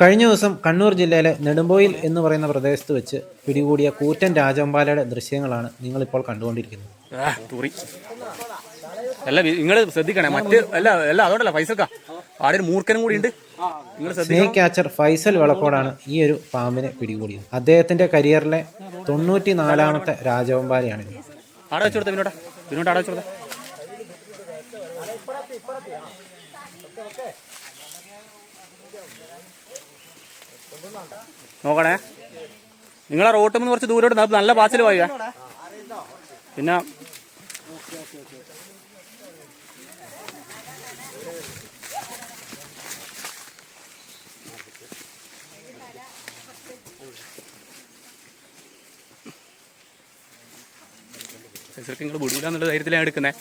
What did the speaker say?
കഴിഞ്ഞ ദിവസം കണ്ണൂർ ജില്ലയിലെ നെടുമ്പോയിൽ എന്ന് പറയുന്ന പ്രദേശത്ത് വെച്ച് പിടികൂടിയ കൂറ്റൻ രാജവമ്പാലയുടെ ദൃശ്യങ്ങളാണ് നിങ്ങളിപ്പോൾ കണ്ടുകൊണ്ടിരിക്കുന്നത്. അല്ല നിങ്ങൾ ശ്രദ്ധിക്കണേ മറ്റ് അല്ല അല്ല അതുകൊണ്ടല്ല പൈസക്ക ആടെ ഒരു മൂർഖനും കൂടി ഉണ്ട്? നിങ്ങൾ ശ്രദ്ധിക്കണം. സ്നേക് ക്യാച്ചർ ഫൈസൽ വിളക്കോടാണ് ഈ ഒരു പാമ്പിനെ പിടികൂടിയത്. അദ്ദേഹത്തിന്റെ കരിയറിലെ തൊണ്ണൂറ്റി നാലാമത്തെ രാജവമ്പാലയാണിത് ആടെ പിന്നോട്ടാ പിന്നോട്ട് നോക്കണേ. നിങ്ങളെ റോട്ടിൽ നിന്ന് കുറച്ച് ദൂരോട്ട് നമുക്ക് നല്ല പാച്ചിൽ പോയ. പിന്നെ നിങ്ങൾ വിടൂല ധൈര്യത്തിലാണ് എടുക്കുന്നത്